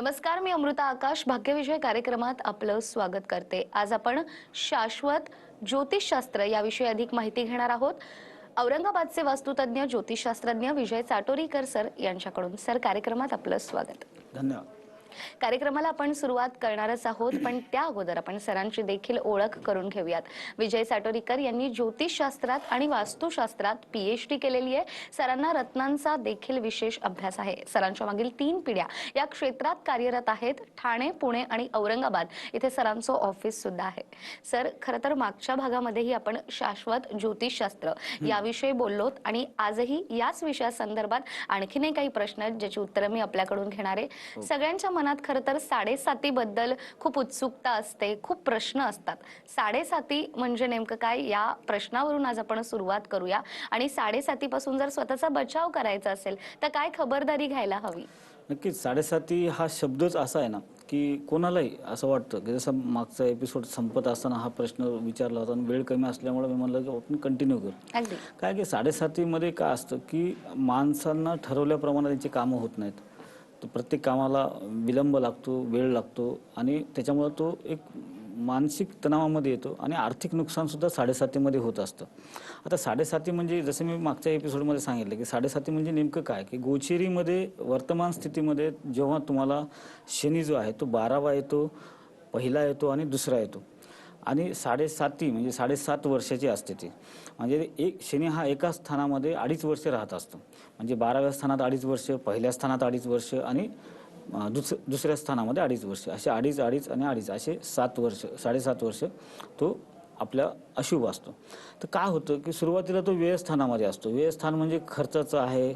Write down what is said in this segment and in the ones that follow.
नमस्कार मी अमृता आकाश. भाग्यविजय कार्यक्रमात आपलं स्वागत करते. आज आपण शाश्वत ज्योतिषशास्त्र याविषयी अधिक माहिती घेणार आहोत. औरंगाबादचे वास्तुतज्ञ ज्योतिषशास्त्रज्ञ विजय चाटोरीकर सर यांच्याकडून. सर कार्यक्रमात आपलं स्वागत. धन्यवाद. कार्यक्रमाला आपण सुरुवात करणारच आहोत पण त्या अगोदर आपण सरांची देखील ओळख करून घेऊयात. विजय साटोरीकर यांनी ज्योतिषशास्त्रात आणि वास्तुशास्त्रात पीएच डी केलेली आहे. सरांना रत्नांचा देखील विशेष अभ्यास आहे. सरांच्या मागील तीन पिढ्या या क्षेत्रात कार्यरत आहेत. ठाणे पुणे आणि औरंगाबाद इथे सरांचं ऑफिस सुद्धा आहे. सर खरं तर मागच्या भागामध्येही आपण शाश्वत ज्योतिषशास्त्र याविषयी बोललोत आणि आजही याच विषयासंदर्भात आणखीनही काही प्रश्न आहेत ज्याची उत्तरं मी आपल्याकडून घेणार आहे. सगळ्यांच्या मनात खरं तर साडेसाती बद्दल खूप उत्सुकता असते खूप प्रश्न असतात. साडेसाती म्हणजे नेमकं काय? या प्रश्नावरून आज आपण सुरुवात करूया. आणि साडेसातीपासून जर स्वतःचा बचाव करायचा असेल तर काय खबरदारी घ्यायला हवी? नक्कीच. साडेसाती हा शब्दच असा आहे ना की कोणालाही असं वाटतं की जसं मागचा एपिसोड संपत असताना हा प्रश्न विचारला होता आणि वेळ कमी असल्यामुळे मी म्हणलं की आपण कंटिन्यू करू. काय की साडेसातीमध्ये काय असतं की माणसांना ठरवल्याप्रमाणे त्यांची कामं होत नाहीत. तर प्रत्येक कामाला विलंब लागतो वेळ लागतो आणि त्याच्यामुळं तो एक मानसिक तणावामध्ये येतो आणि आर्थिक नुकसानसुद्धा साडेसातीमध्ये होत असतं. आता साडेसाती म्हणजे जसं मी मागच्या एपिसोडमध्ये सांगितलं की साडेसाती म्हणजे नेमकं काय? की गोचेरीमध्ये वर्तमान स्थितीमध्ये जेव्हा तुम्हाला शनी जो आहे तो बारावा येतो पहिला येतो आणि दुसरा येतो. आणि साडेसाती म्हणजे साडेसात वर्षाची असते ती. म्हणजे एक शनी हा एका स्थानामध्ये अडीच वर्ष राहत असतो. म्हणजे बाराव्या स्थानात अडीच वर्ष पहिल्या स्थानात अडीच वर्ष आणि दुस दुसऱ्या स्थानामध्ये अडीच वर्ष. असे अडीच अडीच आणि अडीच असे सात वर्ष साडेसात वर्ष तो आपल्या अशुभ असतो. तर काय होतं की सुरुवातीला तो व्ययस्थानामध्ये असतो. व्ययस्थान म्हणजे खर्चाचं आहे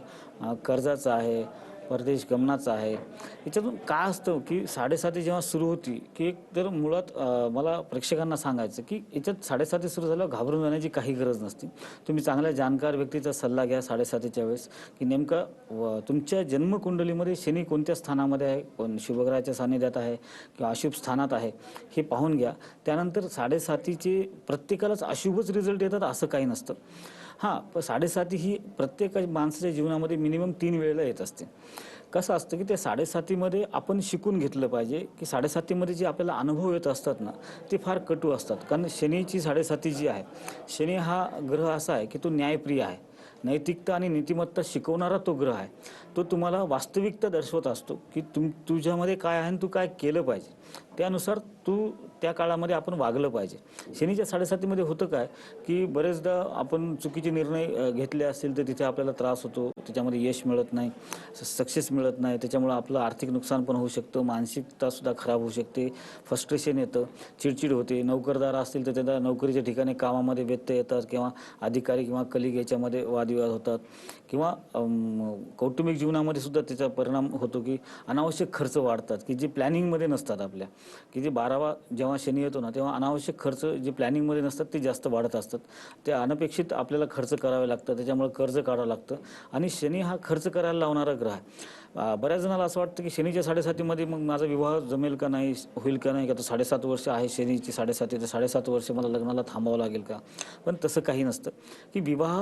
कर्जाचं आहे परदेश गमनाचा आहे. याच्यातून काय असतं की साडेसाती जेव्हा सुरू होती की एक तर मुळात मला प्रेक्षकांना सांगायचं की याच्यात साडेसाती सुरू झाल्यावर घाबरून जाण्याची काही गरज नसते. तुम्ही चांगल्या जाणकार व्यक्तीचा सल्ला घ्या साडेसातीच्या वेळेस की नेमका व तुमच्या जन्मकुंडलीमध्ये शनी कोणत्या स्थानामध्ये आहे कोण शुभग्रहाच्या सानिध्यात आहे किंवा अशुभ स्थानात आहे हे पाहून घ्या. त्यानंतर साडेसातीचे प्रत्येकालाच अशुभच रिझल्ट येतात असं काही नसतं. हां पण साडेसाती ही प्रत्येक माणसाच्या जीवनामध्ये मिनिमम तीन वेळेला येत असते. कसं असतं की त्या साडेसातीमध्ये आपण शिकून घेतलं पाहिजे की साडेसातीमध्ये जे आपल्याला अनुभव येत असतात ना ते फार कटू असतात. कारण शनीची साडेसाती जी आहे शनी हा ग्रह असा आहे की तो न्यायप्रिय आहे. नैतिकता आणि नीतिमत्ता शिकवणारा तो ग्रह आहे. तो तुम्हाला वास्तविकता दर्शवत असतो की तुम तुझ्यामध्ये काय आहे आणि तू काय केलं पाहिजे. त्यानुसार तू त्या काळामध्ये आपण वागलं पाहिजे. शनीच्या साडेसातीमध्ये होतं काय की बरेचदा आपण चुकीचे निर्णय घेतले असतील तर तिथे आपल्याला त्रास होतो त्याच्यामध्ये यश मिळत नाही सक्सेस मिळत नाही त्याच्यामुळं आपलं आर्थिक नुकसान पण होऊ शकतं मानसिकतासुद्धा खराब होऊ शकते फ्रस्ट्रेशन येतं चिडचिड होते नोकरदार असतील तर त्यांना नोकरीच्या ठिकाणी कामामध्ये व्यत्यय येतात किंवा अधिकारी किंवा कलिग याच्यामध्ये वादविवाद होतात किंवा कौटुंबिक जीवनामध्ये सुद्धा त्याचा परिणाम होतो की अनावश्यक खर्च वाढतात की जे प्लॅनिंगमध्ये नसतात आपल्या. की जे बारावा जेव्हा शनी येतो ना तेव्हा अनावश्यक खर्च जे प्लॅनिंगमध्ये नसतात ते जास्त वाढत असतात. ते अनपेक्षित आपल्याला खर्च करावे लागतं त्याच्यामुळे कर्ज काढावं लागतं. आणि शनी हा खर्च करायला लावणारा ग्रह आहे. बऱ्याच जणाला असं वाटतं की शनीच्या साडेसातीमध्ये मग माझा विवाह जमेल का नाही होईल का नाही का तर साडेसात वर्ष आहे शनीची साडेसाती तर साडेसात वर्ष मला लग्नाला थांबावं लागेल का? पण तसं काही नसतं. की विवाह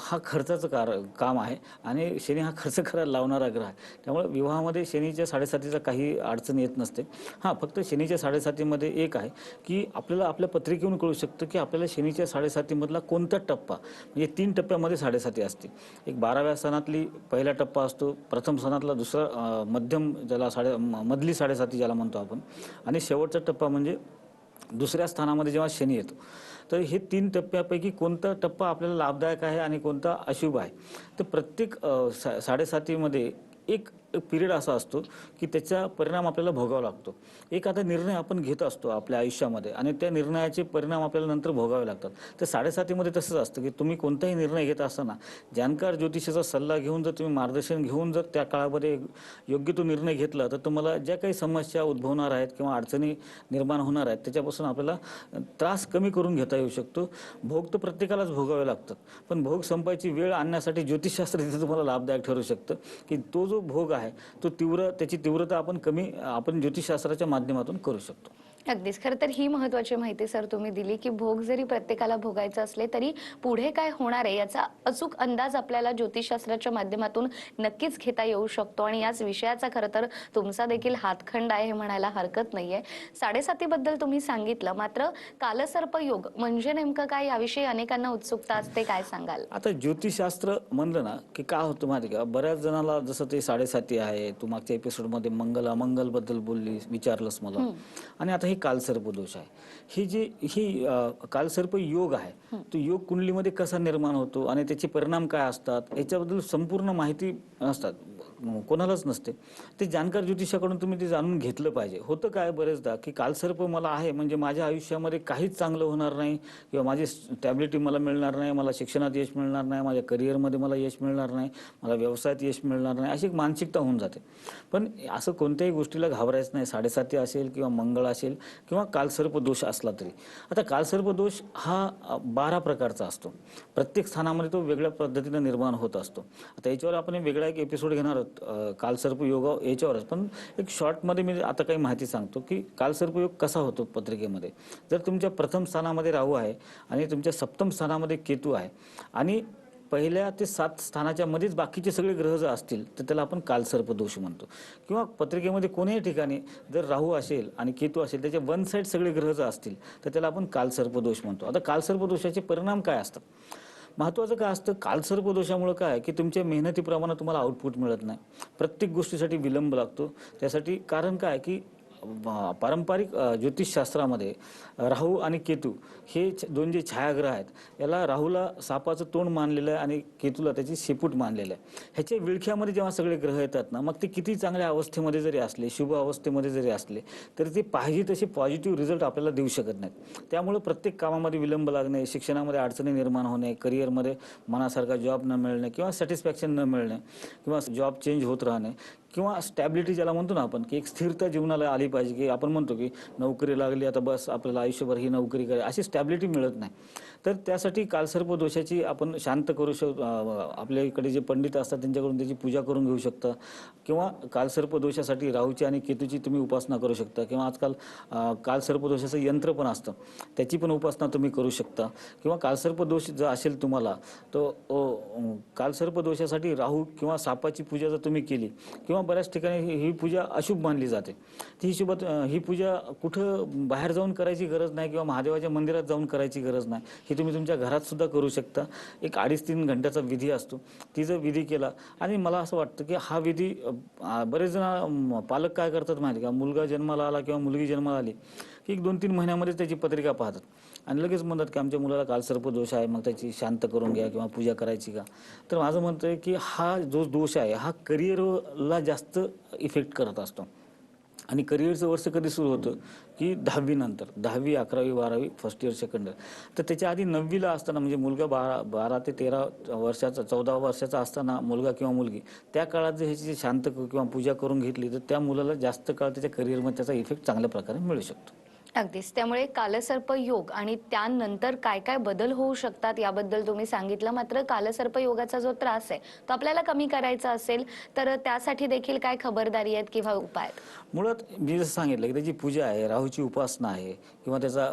हा खर्चाचं कार काम आहे आणि शनी हा खर्च करायला लावणारा ग्रह. आहे त्यामुळे विवाहामध्ये शनीच्या साडेसातीचा काही अडचण येत नसते. हां फक्त शनीच्या साडेसातीमध्ये एक आहे की आपल्याला आपल्या पत्रिकेहून कळू शकतं की आपल्याला शनीच्या साडेसातीमधला कोणता टप्पा म्हणजे तीन टप्प्यामध्ये साडेसाती असते. एक बाराव्या सणातली पहिला टप्पा असतो प्रथम सणातला दुसरा मध्यम ज्याला साडे म- मधली साडेसाती ज्याला म्हणतो आपण. आणि शेवटचा टप्पा म्हणजे दुसऱ्या स्थानामध्ये जेव्हा शनी येतो तर हे तीन टप्प्यापैकी कोणता टप्पा आपल्याला लाभदायक आहे आणि कोणता अशुभ आहे? तर प्रत्येक सा साडेसातीमध्ये एक पिरियड असा असतो की त्याचा परिणाम आपल्याला भोगावा लागतो. एक आता निर्णय आपण घेत असतो आपल्या आयुष्यामध्ये आणि त्या निर्णयाचे परिणाम आपल्याला नंतर भोगावे लागतात. तर साडेसातीमध्ये तसंच असतं की तुम्ही कोणताही निर्णय घेत असताना जाणकार ज्योतिषाचा सल्ला घेऊन जर तुम्ही मार्गदर्शन घेऊन जर त्या काळामध्ये योग्य तो निर्णय घेतला तर तुम्हाला ज्या काही समस्या उद्भवणार आहेत किंवा अडचणी निर्माण होणार आहेत त्याच्यापासून आपल्याला त्रास कमी करून घेता येऊ शकतो. भोग तर प्रत्येकालाच भोगावे लागतात. पण भोग संपायची वेळ आणण्यासाठी ज्योतिषशास्त्र तिथे तुम्हाला लाभदायक ठरू शकतं की तो जो भोग आहे आहे तो तीव्र त्याची तीव्रता आपण कमी आपण ज्योतिषशास्त्राच्या माध्यमातून करू शकतो. अगदीच. खरं तर ही महत्वाची माहिती सर तुम्ही दिली की भोग जरी प्रत्येकाला भोगायचे असले तरी पुढे काय होणार आहे याचा अचूक अंदाज आपल्याला ज्योतिषशास्त्राच्या माध्यमातून नक्कीच घेता येऊ शकतो. आणि याच विषयाचा खरं तर तुमचा देखील हातखंड आहे हे म्हणायला हरकत नाहीये. साडेसातीबद्दल तुम्ही सांगितलं. मात्र कालसर्प योग म्हणजे नेमकं काय? याविषयी अनेकांना उत्सुकता असते. काय सांगाल? आता ज्योतिषशास्त्र म्हणलं ना की काय होतं माहिती का? बऱ्याच जणाला जसं ते साडेसाती आहे तू मागच्या एपिसोडमध्ये मंगल अमंगलबद्दल बोलली विचारलंस मला. आणि आता हे कालसर्प दोष आहे. ही जी ही कालसर्प योग आहे तो योग कुंडलीमध्ये कसा निर्माण होतो आणि त्याचे परिणाम काय असतात याच्याबद्दल संपूर्ण माहिती नसतात कोणालाच नसते. ते जाणकार ज्योतिषाकडून तुम्ही ते जाणून घेतलं पाहिजे. होतं काय बरेचदा की कालसर्प मला आहे म्हणजे माझ्या आयुष्यामध्ये काहीच चांगलं होणार नाही किंवा माझी स्टॅबिलिटी मला मिळणार नाही मला शिक्षणात यश मिळणार नाही माझ्या करिअरमध्ये मला यश मिळणार नाही मला व्यवसायात यश मिळणार नाही अशी एक मानसिकता होऊन जाते. पण असं कोणत्याही गोष्टीला घाबरायचं नाही. साडेसाती असेल किंवा मंगळ असेल किंवा कालसर्प दोष असला तरी. आता कालसर्प दोष हा बारा प्रकारचा असतो. प्रत्येक स्थानामध्ये तो वेगळ्या पद्धतीनं निर्माण होत असतो. आता याच्यावर आपण वेगळा एक एपिसोड घेणार आहोत. कालसर्प योग याच्यावरच. पण एक शॉर्टमध्ये मी आता काही माहिती सांगतो की कालसर्प योग कसा होतो पत्रिकेमध्ये. जर तुमच्या प्रथम स्थानामध्ये राहू आहे आणि तुमच्या सप्तम स्थानामध्ये केतू आहे आणि पहिल्या ते सात स्थानाच्या मध्येच बाकीचे सगळे ग्रह जर असतील तर त्याला आपण कालसर्प दोष म्हणतो. किंवा पत्रिकेमध्ये कोणीही ठिकाणी जर राहू असेल आणि केतू असेल त्याचे वन साईड सगळे ग्रह जर असतील तर त्याला आपण कालसर्प दोष म्हणतो. आता कालसर्प दोषाचे परिणाम काय असतात? महत्वाचं काय असतं? कालसर्प दोषामुळे काय की तुमच्या मेहनतीप्रमाणे तुम्हाला आउटपुट मिळत नाही. प्रत्येक गोष्टीसाठी विलंब लागतो. त्यासाठी कारण काय की पारंपरिक ज्योतिषशास्त्रामध्ये राहू आणि केतू हे दोन जे छायाग्रह आहेत याला राहूला सापाचं तोंड मानलेलं आहे आणि केतूला त्याची शेपूट मानलेलं आहे. ह्याच्या विळख्यामध्ये जेव्हा सगळे ग्रह येतात ना मग ते किती चांगल्या अवस्थेमध्ये जरी असले शुभ अवस्थेमध्ये जरी असले तरी ते पाहिजे तसे पॉझिटिव्ह रिझल्ट आपल्याला देऊ शकत नाहीत. त्यामुळे प्रत्येक कामामध्ये विलंब लागणे शिक्षणामध्ये अडचणी निर्माण होणे करिअरमध्ये मनासारखा जॉब न मिळणे किंवा सॅटिस्फॅक्शन न मिळणे किंवा जॉब चेंज होत राहणे किंवा स्टॅबिलिटी ज्याला म्हणतो ना आपण की एक स्थिरता जीवनाला आली पाहिजे की आपण म्हणतो की नोकरी लागली आता बस आपल्याला आयुष्यभर ही नोकरी करा अशी स्टॅबिलिटी मिळत नाही. तर त्यासाठी कालसर्प दोषाची आपण शांत करू शक आपल्या इकडे जे पंडित असतात त्यांच्याकडून त्याची पूजा करून घेऊ शकता. किंवा कालसर्प दोषासाठी राहूची आणि केतूची तुम्ही उपासना करू शकता. किंवा आजकाल कालसर्प दोषाचं यंत्र पण असतं. त्याची पण उपासना तुम्ही करू शकता. किंवा कालसर्प दोष जर असेल तुम्हाला तर कालसर्प दोषासाठी राहू किंवा सापाची पूजा जर तुम्ही केली किंवा बऱ्याच ठिकाणी ही- पूजा अशुभ मानली जाते. ती हिशोबात ही पूजा कुठं बाहेर जाऊन करायची गरज नाही किंवा महादेवाच्या मंदिरात जाऊन करायची गरज नाही. ही तुम्ही तुमच्या घरात सुद्धा करू शकता. एक अडीच तीन घंट्याचा विधी असतो. ती जर विधी केला आणि मला असं वाटतं की हा विधी बरेच जण पालक काय करतात माहिती का? मुलगा जन्माला आला किंवा मुलगी जन्माला आली की एक दोन तीन महिन्यामध्ये त्याची पत्रिका पाहतात. आणि लगेच म्हणतात की आमच्या मुलाला कालसर्प दोष आहे मग त्याची शांत करून घ्या किंवा पूजा करायची का? तर माझं म्हणतं आहे की हा जो दोष आहे हा करिअरला जास्त इफेक्ट करत असतो. आणि करिअरचं वर्ष कधी सुरू होतं? की दहावीनंतर दहावी अकरावी बारावी फर्स्ट इयर सेकंड इयर तर त्याच्या आधी नववीला असताना म्हणजे मुलगा बारा बारा ते तेरा वर्षाचा चौदा वर्षाचा असताना मुलगा किंवा मुलगी त्या काळात जर ह्याची शांत किंवा पूजा करून घेतली तर त्या मुलाला जास्त काळ त्याच्या करिअरमध्ये त्याचा इफेक्ट चांगल्या प्रकारे मिळू शकतो. अगदीच त्यामुळे कालसर्प योग आणि त्यानंतर काय काय बदल होऊ शकतात याबद्दल तुम्ही सांगितलं. मात्र कालसर्प योगाचा जो त्रास आहे तो आपल्याला कमी करायचा असेल तर त्यासाठी देखील काय खबरदारी आहेत किंवा उपाय आहेत? मुळात मी जसं सांगितलं की त्याची पूजा आहे राहूची उपासना आहे किंवा त्याचा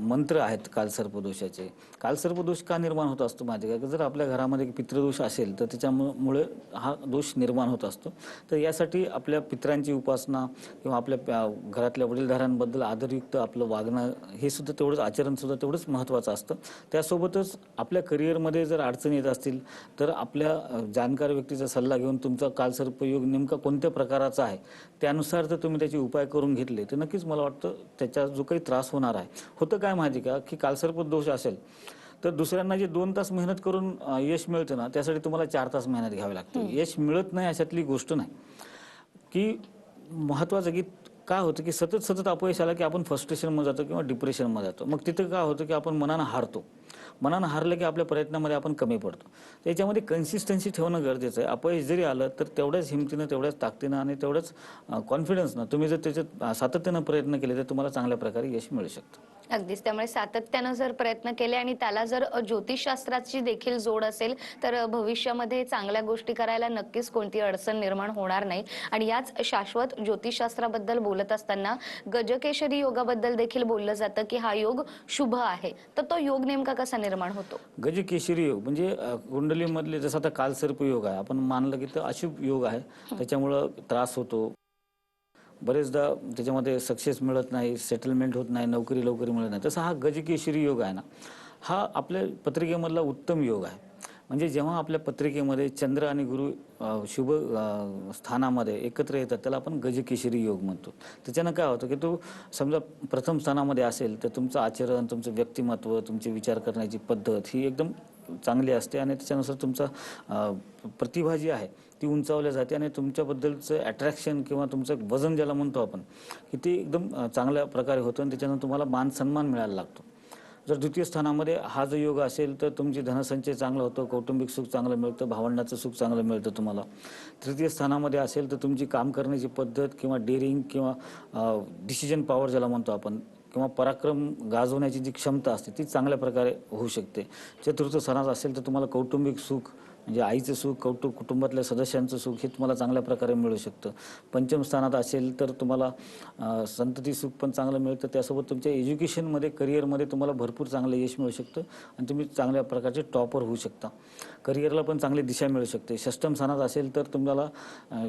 मंत्र आहेत कालसर्पदोषाचे कालसर्पदोष का निर्माण होत असतो माहिती का? जर आपल्या घरामध्ये पितृदोष असेल तर त्याच्यामुळे हा दोष निर्माण होत असतो. तर यासाठी आपल्या पित्रांची उपासना किंवा आपल्या प्या- घरातल्या वडीलधाऱ्यांबद्दल आदरयुक्त आपलं वागणं हे सुद्धा तेवढंच आचरण सुद्धा तेवढंच महत्त्वाचं असतं. त्यासोबतच आपल्या करिअरमध्ये जर अडचणी येत असतील तर आपल्या जाणकार व्यक्तीचा सल्ला घेऊन तुमचा कालसर्पयोग नेमका कोणत्या प्रकाराचा आहे त्यानुसार जर तुम्ही त्याचे उपाय करून घेतले तर नक्कीच मला वाटतं त्याचा जो काही त्रास होणार आहे. होतं काय माहिती का की कालसर्प दोष असेल तर दुसऱ्यांना जे दोन तास मेहनत करून यश मिळतं ना त्यासाठी तुम्हाला चार तास मेहनत घ्यावी लागते. यश मिळत नाही अशातली गोष्ट नाही. की महत्वाचं की काय होतं की सतत सतत अपयश आलं की आपण फ्रस्ट्रेशनमध्ये जातो किंवा डिप्रेशनमध्ये जातो? मग तिथं काय होतं की आपण मनानं हारतो? मनानं हारलं की आपल्या प्रयत्नामध्ये आपण कमी पडतो. त्याच्यामध्ये कन्सिस्टन्सी ठेवणं गरजेचं आहे. अपयश जरी आलं तर तेवढ्याच हिमतीनं तेवढ्याच ताकदीनं आणि तेवढ्याच कॉन्फिडन्सनं तुम्ही जर त्याच्यात सातत्यानं प्रयत्न केले तर तुम्हाला चांगल्या प्रकारे यश मिळू शकतं. अगदीच. त्यामुळे सातत्यानं जर प्रयत्न केले आणि त्याला जर ज्योतिषशास्त्राची देखील जोड असेल तर भविष्यामध्ये चांगल्या गोष्टी करायला नक्कीच कोणती अडचण निर्माण होणार नाही. आणि याच शाश्वत ज्योतिषशास्त्राबद्दल बोलत असताना गजकेशरी योगाबद्दल देखील बोललं जातं की हा योग शुभ आहे. तर तो योग नेमका कसा निर्माण होतो. गजकेशरी योग म्हणजे कुंडलीमधले जसं आता कालसर्प योग आहे आपण मानलं की तो अशुभ योग आहे. त्याच्यामुळं त्रास होतो. बरेचदा त्याच्यामध्ये सक्सेस मिळत नाही सेटलमेंट होत नाही नोकरी लवकर मिळत नाही. तसा हा गजकेशरी योग आहे ना. हा आपल्या पत्रिकेमधला उत्तम योग आहे. म्हणजे जेव्हा आपल्या पत्रिकेमध्ये चंद्र आणि गुरु शुभ स्थानामध्ये एकत्र येतात त्याला आपण गजकेशरी योग म्हणतो. त्याच्यानं काय होतं की तो समजा प्रथम स्थानामध्ये असेल तर तुमचं आचरण तुमचं व्यक्तिमत्व तुमचे विचार करण्याची पद्धत ही एकदम चांगली असते आणि त्याच्यानुसार तुमचा प्रतिभा जी आहे ती उंचावल्या जाते आणि तुमच्याबद्दलचं अट्रॅक्शन किंवा तुमचं वजन ज्याला म्हणतो आपण की ते एकदम चांगल्या प्रकारे होतं आणि त्याच्यानं तुम्हाला मान सन्मान मिळायला लागतो. जर द्वितीय स्थानामध्ये हा जो योग असेल तर तुमची धनसंचय चांगला होतो कौटुंबिक सुख चांगलं मिळतं भावंडाचं सुख चांगलं मिळतं तुम्हाला. तृतीय स्थानामध्ये असेल तर तुमची काम करण्याची पद्धत किंवा डेअरिंग किंवा डिसिजन पॉवर ज्याला म्हणतो आपण किंवा पराक्रम गाजवण्याची जी क्षमता असते ती चांगल्या प्रकारे होऊ शकते. चतुर्थ स्थानात असेल तर तुम्हाला कौटुंबिक सुख म्हणजे आईचं सुख कौटुंब कुटुंबातल्या सदस्यांचं सुख हे तुम्हाला चांगल्या प्रकारे मिळू शकतं. पंचम स्थानात असेल तर तुम्हाला संतती सुख पण चांगलं मिळतं. त्यासोबत तुमच्या एज्युकेशनमध्ये करिअरमध्ये तुम्हाला भरपूर चांगलं यश मिळू शकतं आणि तुम्ही चांगल्या प्रकारचे टॉपर होऊ शकता. करिअरला पण चांगली दिशा मिळू शकते. षष्टम स्थानात असेल तर तुम्हाला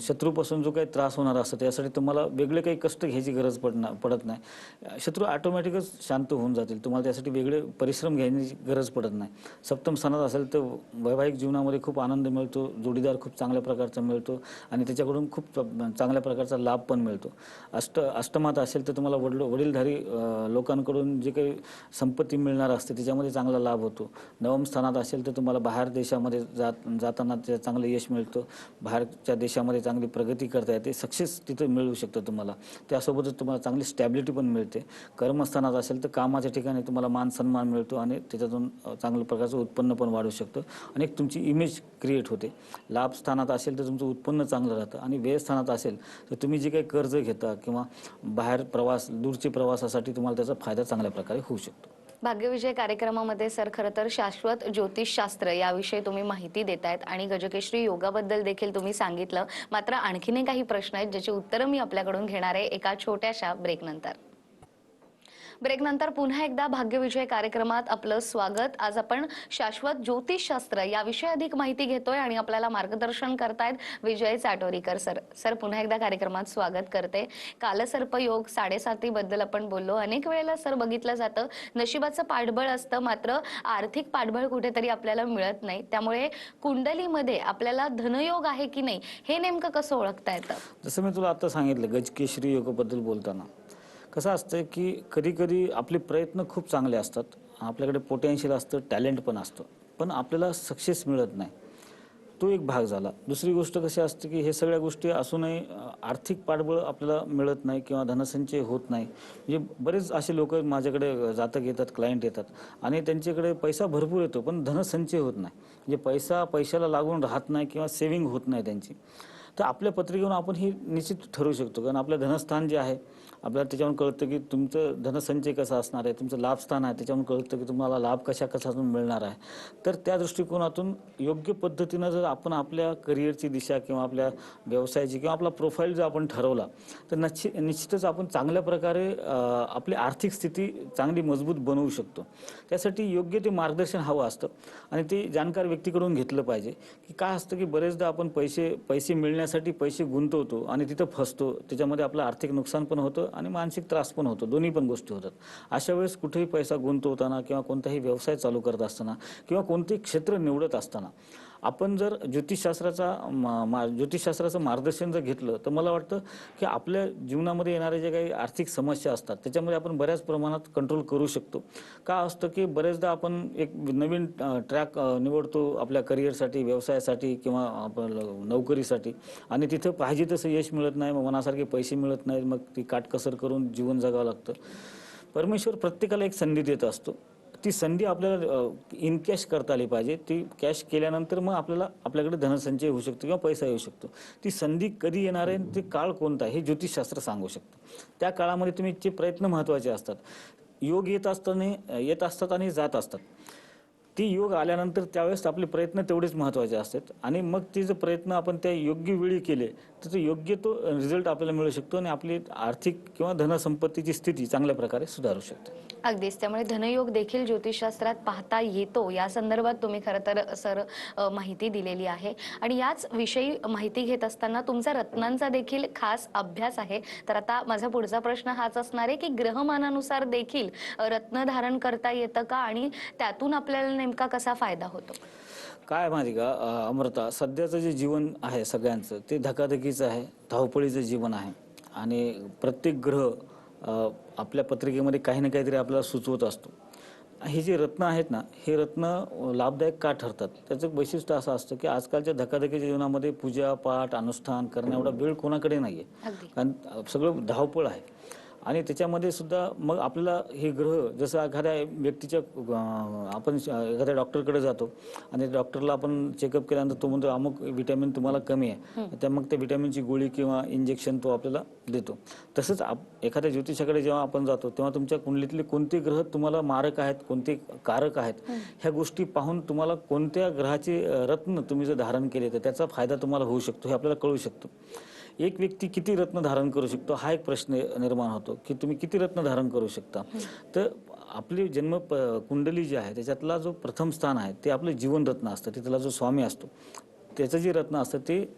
शत्रूपासून जो काही त्रास होणार असतो त्यासाठी तुम्हाला वेगळे काही कष्ट घ्यायची गरज पडणार पडत नाही. शत्रू ऑटोमॅटिकच शांत होऊन जातील. तुम्हाला त्यासाठी वेगळे परिश्रम घ्यायची गरज पडत नाही. सप्तम स्थानात असेल तर वैवाहिक जीवनामध्ये खूप आनंद मिळतो जोडीदार खूप चांगल्या प्रकारचा मिळतो आणि त्याच्याकडून खूप चांगल्या प्रकारचा लाभ पण मिळतो. अष्ट अष्टमात असेल तर तुम्हाला वडील वडीलधारी लोकांकडून जे काही संपत्ती मिळणार असते त्याच्यामध्ये चांगला लाभ होतो. नवम स्थानात असेल तर तुम्हाला बाहेर देशामध्ये जात जाताना ते चांगलं यश मिळतं. बाहेरच्या देशामध्ये चांगली प्रगती करता येते. सक्सेस तिथं मिळू शकतं तुम्हाला. त्यासोबतच तुम्हाला चांगली स्टॅबिलिटी पण मिळते. कर्मस्थानात असेल तर कामाच्या ठिकाणी तुम्हाला मान सन्मान मिळतो आणि त्याच्यातून चांगल्या प्रकारचं उत्पन्न पण वाढू शकतं. आणि एक तुमची इमेज क्रिएट होते. लाभ स्थानात असेल तर तुमचं उत्पन्न चांगलं राहतं आणि व्यय स्थानात असेल तर तुम्ही जे काही कर्ज घेता किंवा बाहेर प्रवास दूरचे प्रवासासाठी तुम्हाला त्याचा फायदा चांगल्या प्रकारे होऊ शकतो. भाग्यविजय कार्यक्रमामध्ये सर खरं तर शाश्वत ज्योतिषशास्त्र याविषयी तुम्ही माहिती देत आहेत आणि गजकेश्री योगाबद्दल देखील तुम्ही सांगितलं. मात्र आणखीने काही प्रश्न आहेत ज्याची उत्तरं मी आपल्याकडून घेणार आहे एका छोट्याशा ब्रेकनंतर ब्रेक नंतर पुन्हा एकदा भाग्यविजय कार्यक्रमात आपलं स्वागत. आज आपण शाश्वत ज्योतिषशास्त्र याविषयी अधिक माहिती घेतोय आणि आपल्याला मार्गदर्शन करतायत विजय चाटोरीकर सर. सर पुन्हा एकदा कार्यक्रमात स्वागत करते. कालसर्पयोग साडेसाती बद्दल आपण बोललो. अनेक वेळेला सर बघितलं जातं नशिबाचं पाठबळ असतं मात्र आर्थिक पाठबळ कुठेतरी आपल्याला मिळत नाही. त्यामुळे कुंडलीमध्ये आपल्याला धनयोग आहे की नाही हे नेमकं कसं ओळखता येतं? जसं मी तुला आता सांगितलं गजकेशरी योगाबद्दल बोलताना. कसं असतं की कधी कधी आपले प्रयत्न खूप चांगले असतात. आपल्याकडे पोटेन्शियल असतं टॅलेंट पण असतं. पण आपल्याला सक्सेस मिळत नाही. तो एक भाग झाला. दुसरी गोष्ट कशी असते की हे सगळ्या गोष्टी असूनही आर्थिक पाठबळ आपल्याला मिळत नाही किंवा धनसंचय होत नाही. म्हणजे बरेच असे लोक माझ्याकडे जातक येतात क्लायंट येतात आणि त्यांच्याकडे पैसा भरपूर येतो पण धनसंचय होत नाही. म्हणजे पैसा पैशाला लागून राहत नाही किंवा सेविंग होत नाही त्यांची. तर आपल्या पत्रिकेवरून आपण हे निश्चित ठरवू शकतो. कारण आपलं धनस्थान जे आहे आपल्याला त्याच्यावरून कळतं की तुमचं धनसंचय कसा असणार आहे तुमचं लाभस्थान आहे त्याच्यावरून कळतं की तुम्हाला लाभ कशा कशातून मिळणार आहे. तर त्या दृष्टिकोनातून योग्य पद्धतीनं जर आपण आपल्या करिअरची दिशा किंवा आपल्या व्यवसायाची किंवा आपला प्रोफाईल जर आपण ठरवला तर निश्चित निश्चितच आपण चांगल्या प्रकारे आपली आर्थिक स्थिती चांगली मजबूत बनवू शकतो. त्यासाठी योग्य ते मार्गदर्शन हवं असतं आणि ते जाणकार व्यक्तीकडून घेतलं पाहिजे की काय असतं की बरेचदा आपण पैसे पैसे मिळण्यासाठी पैसे गुंतवतो आणि तिथं फसतो त्याच्यामध्ये आपलं आर्थिक नुकसान पण होतं आणि मानसिक त्रास पण होतो. दोन्ही पण गोष्टी होतात. अशा वेळेस कुठेही पैसा गुंतवताना किंवा कोणताही व्यवसाय चालू करत असताना किंवा कोणतेही क्षेत्र निवडत असताना आपण जर ज्योतिषशास्त्राचा मा- मा- ज्योतिषशास्त्राचं मार्गदर्शन जर घेतलं तर मला वाटतं की आपल्या जीवनामध्ये येणाऱ्या जे काही आर्थिक समस्या असतात त्याच्यामध्ये आपण बऱ्याच प्रमाणात कंट्रोल करू शकतो. का असतं की बरेचदा आपण एक नवीन ट्रॅक निवडतो आपल्या करिअरसाठी व्यवसायासाठी किंवा आपलं नोकरीसाठी आणि तिथं पाहिजे तसं यश मिळत नाही मग मनासारखे पैसे मिळत नाहीत मग ती काटकसर करून जीवन जगावं लागतं. परमेश्वर प्रत्येकाला एक संधी देत असतो. ती संधी आपल्याला इन कॅश करता आली पाहिजे. ती कॅश केल्यानंतर मग आपल्याला आपल्याकडे धनसंचय होऊ शकतो किंवा पैसा येऊ शकतो. ती संधी कधी येणार आहे ते काळ कोणता हे ज्योतिषशास्त्र सांगू शकतं. त्या काळामध्ये तुम्ही जे प्रयत्न महत्त्वाचे असतात. योग येत असताना येत असतात आणि जात असतात. ती योग आल्यानंतर त्यावेळेस आपले प्रयत्न तेवढेच महत्त्वाचे असतात. आणि मग ते जर प्रयत्न आपण त्या योग्य वेळी केले त्याचा योग्य तो रिझल्ट आपल्याला मिळू शकतो आणि आपली आर्थिक किंवा धनसंपत्तीची स्थिती चांगल्या प्रकारे सुधारू शकते. अगदीच. त्यामुळे धनयोग देखील ज्योतिषशास्त्रात पाहता येतो. या संदर्भात तुम्ही खरं तर सर माहिती दिलेली आहे. आणि याच विषयी माहिती घेत असताना तुमचा रत्नांचा देखील खास अभ्यास आहे. तर आता माझा पुढचा प्रश्न हाच असणार आहे की ग्रहमानानुसार देखील रत्न धारण करता येतं का? आणि त्यातून आपल्याला नेमका कसा फायदा होतो? काय माहिती का? अमृता सध्याचं जे जीवन आहे सगळ्यांचं ते धकाधकीचं आहे धावपळीचं जीवन आहे. आणि प्रत्येक ग्रह आपल्या पत्रिकेमध्ये काही ना काहीतरी आपल्याला सुचवत असतो. हे जे रत्न आहेत ना हे रत्न लाभदायक का ठरतात? त्याचं वैशिष्ट्य असं असतं की आजकालच्या धकाधकीच्या जीवनामध्ये पूजा पाठ अनुष्ठान करण्या एवढा वेळ कोणाकडे नाही आहे कारण सगळं धावपळ आहे. आणि त्याच्यामध्ये सुद्धा मग आपल्याला हे ग्रह जसं एखाद्या व्यक्तीच्या आपण एखाद्या डॉक्टरकडे जातो आणि डॉक्टरला आपण चेकअप केल्यानंतर तो म्हणतो अमुक विटॅमिन तुम्हाला कमी आहे. त्या मग त्या विटॅमिनची गोळी किंवा इंजेक्शन तो आपल्याला देतो. तसंच आप एखाद्या ज्योतिषाकडे जेव्हा आपण जातो तेव्हा तुमच्या कुंडलीतले कोणते ग्रह तुम्हाला मारक आहेत कोणते कारक आहेत ह्या गोष्टी पाहून तुम्हाला कोणत्या ग्रहाचे रत्न तुम्ही जर धारण केले तर त्याचा फायदा तुम्हाला होऊ शकतो हे आपल्याला कळू शकतो. एक व्यक्ती किती रत्न धारण करू शकतो हा एक प्रश्न निर्माण होतो की तुम्ही किती रत्न धारण करू शकता. तर आपली जन्म प- कुंडली जी आहे त्याच्यातला जो प्रथम स्थान आहे ते आपलं जीवन रत्न असतं तिथला जो स्वामी असतो. त्याचं जे रत्न असतं ते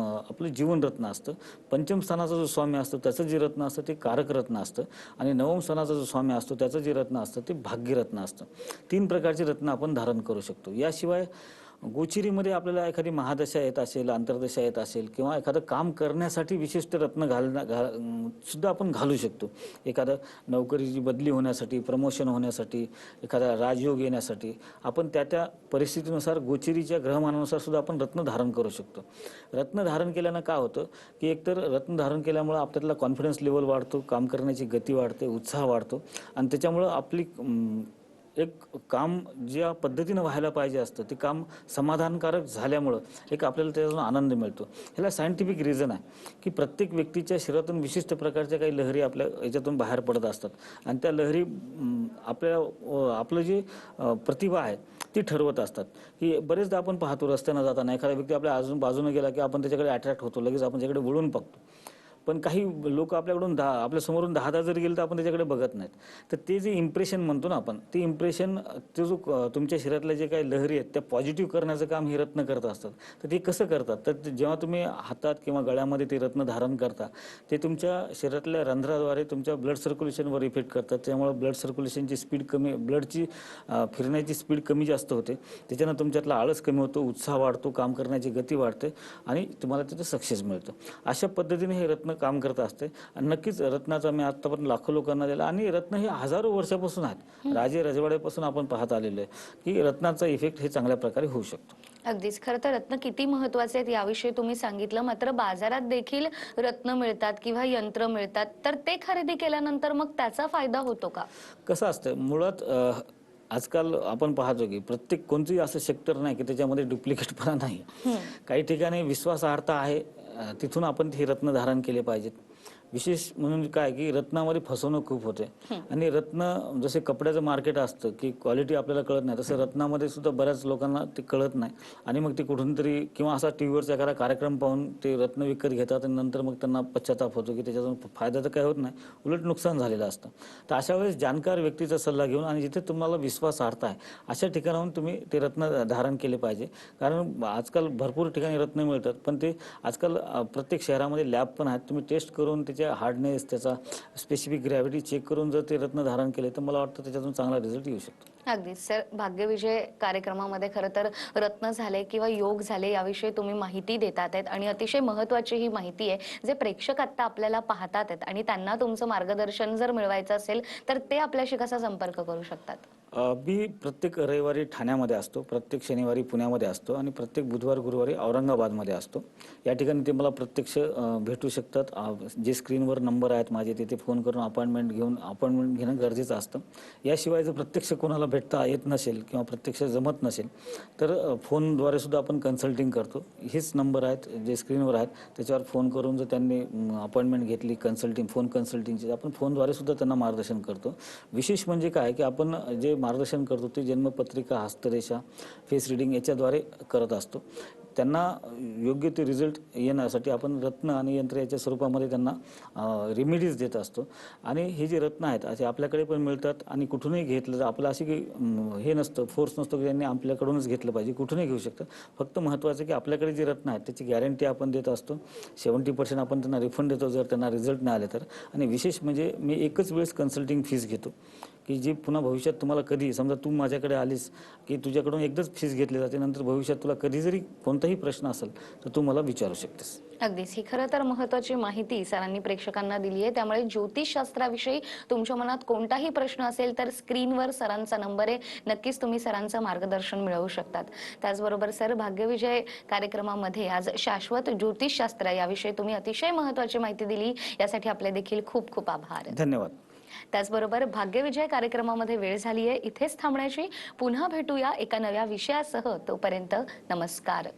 आपलं जीवन रत्न असतं. पंचम स्थानाचा जो स्वामी असतो त्याचं जे रत्न असतं ते कारक रत्न असतं. आणि नवम स्थानाचा जो स्वामी असतो त्याचं जे रत्न असतं ते भाग्यरत्न असतं. तीन प्रकारचे रत्न आपण धारण करू शकतो. याशिवाय गोचिरीमध्ये आपल्याला एखादी महादशा येत असेल अंतर्दशा येत असेल किंवा एखादं काम करण्यासाठी विशिष्ट रत्न घालणं घा सुद्धा आपण घालू शकतो. एखादं नोकरीची बदली होण्यासाठी प्रमोशन होण्यासाठी एखादा राजयोग येण्यासाठी आपण त्या त्या परिस्थितीनुसार गोचिरीच्या ग्रहमानानुसार सुद्धा आपण रत्न धारण करू शकतो. रत्न धारण केल्यानं काय होतं? की एकतर रत्न धारण केल्यामुळं आपल्यातला कॉन्फिडन्स लेवल वाढतो काम करण्याची गती वाढते उत्साह वाढतो आणि त्याच्यामुळं आपली एक काम ज्या पद्धतीनं व्हायला पाहिजे असतं ते काम समाधानकारक झाल्यामुळं एक आपल्याला त्याच्यातून आनंद मिळतो. ह्याला सायंटिफिक रिझन आहे की प्रत्येक व्यक्तीच्या शरीरातून विशिष्ट प्रकारच्या काही लहरी आपल्या याच्यातून बाहेर पडत असतात. आणि त्या लहरी आपल्या आपलं जे प्रतिभा आहे ती ठरवत असतात. की बरेचदा आपण पाहतो रस्त्यानं जाताना एखादा व्यक्ती आपल्या अजून बाजूने गेला की आपण त्याच्याकडे अट्रॅक्ट होतो लगेच आपण त्याच्याकडे वळून बघतो. पण काही लोक आपल्याकडून दहा आपल्या समोरून दहा दहा जरी गेले तर आपण त्याच्याकडे बघत नाहीत. तर ते जे इम्प्रेशन म्हणतो ना आपण ते इम्प्रेशन ते जो क- तुमच्या शरीरातल्या जे काही लहरी आहेत त्या पॉझिटिव्ह करण्याचं काम हे रत्न करत असतात. तर ते कसं करतात? तर ते जेव्हा तुम्ही हातात किंवा गळ्यामध्ये ते रत्न धारण करता ते तुमच्या शरीरातल्या रंध्राद्वारे तुमच्या ब्लड सर्क्युलेशनवर इफेक्ट करतात. त्यामुळे ब्लड सर्क्युलेशनची स्पीड कमी ब्लडची फिरण्याची स्पीड कमी जास्त होते. त्याच्यानं तुमच्यातला आळस कमी होतो उत्साह वाढतो काम करण्याची गती वाढते आणि तुम्हाला तिथं सक्सेस मिळतं. अशा पद्धतीने हे रत्न काम करत असते. आणि नक्कीच रत्नाचा मी आतापर्यंत लाखो लोकांना दिला. आणि रत्न हे हजारो वर्षापासून आहेत. राजे रजवाड्यापासून आपण पाहत आलेलो आहे की रत्नाचा इफेक्ट हे चांगल्या प्रकारे होऊ शकतो. अगदीच. खरं तर रत्न किती महत्त्वाचे आहेत याविषयी तुम्ही सांगितलं. मात्र बाजारात देखील रत्न मिळतात किंवा यंत्र मिळतात. तर ते खरेदी केल्यानंतर मग त्याचा फायदा होतो का? कसं असतं मुळात आजकाल आपण पाहतो की प्रत्येक कोणतंही असं सेक्टर नाही की त्याच्यामध्ये डुप्लिकेटपणा नाही. काही ठिकाणी विश्वासार्हता आहे तिथून आपण ती रत्न धारण केले पाहिजेत. विशेष म्हणून काय की रत्नामध्ये फसवणूक खूप होते. आणि रत्न जसे कपड्याचं मार्केट असतं की क्वालिटी आपल्याला कळत नाही तसं रत्नामध्ये सुद्धा बऱ्याच लोकांना ते कळत नाही. आणि मग ते कुठून तरी किंवा असा टी व्हीवरचा एखादा कार्यक्रम पाहून ते रत्न विकत घेतात आणि नंतर मग त्यांना पश्चाताप होतो की त्याच्यातून फायदा तर काय होत नाही उलट नुकसान झालेलं असतं. तर अशा वेळेस जाणकार व्यक्तीचा सल्ला घेऊन आणि जिथे तुम्हाला विश्वासार्हता आहे अशा ठिकाणाहून तुम्ही ते रत्न धारण केले पाहिजे. कारण आजकाल भरपूर ठिकाणी रत्न मिळतात पण ते आजकाल प्रत्येक शहरामध्ये लॅब पण आहेत तुम्ही टेस्ट करून त्याचे हार्डनेस त्याचा स्पेसिफिक ग्रॅव्हिटी चेक करून जर ते रत्न धारण केले तर मला वाटतं त्याच्यातून चांगला रिझल्ट येऊ शकतो. अगदीच. सर भाग्यविजय कार्यक्रमामध्ये खरं तर रत्न झाले किंवा योग झाले याविषयी तुम्ही माहिती देतात आहेत आणि अतिशय महत्वाची ही माहिती आहे जे प्रेक्षक आत्ता आपल्याला पाहतात आहेत आणि त्यांना तुमचं मार्गदर्शन जर मिळवायचं असेल तर ते आपल्याशी कसा संपर्क करू शकतात? मी प्रत्येक रविवारी ठाण्यामध्ये असतो प्रत्येक शनिवारी पुण्यामध्ये असतो आणि प्रत्येक बुधवार गुरुवारी औरंगाबादमध्ये असतो. या ठिकाणी ते मला प्रत्यक्ष भेटू शकतात. जे स्क्रीनवर नंबर आहेत माझे तिथे फोन करून अपॉइंटमेंट घेऊन अपॉइंटमेंट घेणं गरजेचं असतं. याशिवाय जर प्रत्यक्ष कोणाला भेटता येत नसेल किंवा प्रत्यक्ष जमत नसेल तर फोनद्वारे सुद्धा आपण कन्सल्टिंग करतो. हेच नंबर आहेत जे स्क्रीनवर आहेत. त्याच्यावर फोन करून जर त्यांनी अपॉइंटमेंट घेतली कन्सल्टिंग फोन कन्सल्टिंगची आपण फोनद्वारे सुद्धा त्यांना मार्गदर्शन करतो. विशेष म्हणजे काय की आपण जे मार्गदर्शन करतो. ते जन्मपत्रिका हस्तरेषा फेस रिडिंग याच्याद्वारे करत असतो. त्यांना योग्य ते रिझल्ट येण्यासाठी आपण रत्न आणि यंत्र याच्या स्वरूपामध्ये त्यांना रेमेडीज देत असतो. आणि हे जे रत्न आहेत असे आपल्याकडे पण मिळतात आणि कुठूनही घेतलं तर आपलं अशी काही हे नसतं फोर्स नसतो की त्यांनी आपल्याकडूनच घेतलं पाहिजे कुठूनही घेऊ शकतं. फक्त महत्त्वाचं की आपल्याकडे जे रत्न आहेत त्याची गॅरंटी आपण देत असतो. सेवन्टी पर्सेंट आपण त्यांना रिफंड देतो जर त्यांना रिझल्ट नाही आले तर. आणि विशेष म्हणजे मी एकच वेळेस कन्सल्टिंग फीस घेतो. की जी पुन्हा भविष्यात तुम्हाला कधी समजा तू माझ्याकडे आलीस की तुझ्याकडून एकदाच फीस घेतली जाते नंतर भविष्यात तुला कधी जरी कोणताही प्रश्न असेल तर तू मला विचारू शकतेस. अगदीच. ही खरं तर महत्वाची माहिती सरांनी प्रेक्षकांना दिली आहे त्यामुळे ज्योतिषशास्त्राविषयी तुमच्या मनात कोणताही प्रश्न असेल तर स्क्रीनवर सरांचा नंबर आहे. नक्कीच तुम्ही सरांचं मार्गदर्शन मिळवू शकतात. त्याचबरोबर सर भाग्यविजय कार्यक्रमामध्ये आज शाश्वत ज्योतिषशास्त्र याविषयी तुम्ही अतिशय महत्वाची माहिती दिली. यासाठी आपले देखील खूप खूप आभार. धन्यवाद. त्याचबरोबर भाग्यविजय कार्यक्रमामध्ये वेळ झाली आहे इथेच थांबण्याची पुन्हा भेटूया एका नव्या विषयासह. तोपर्यंत नमस्कार.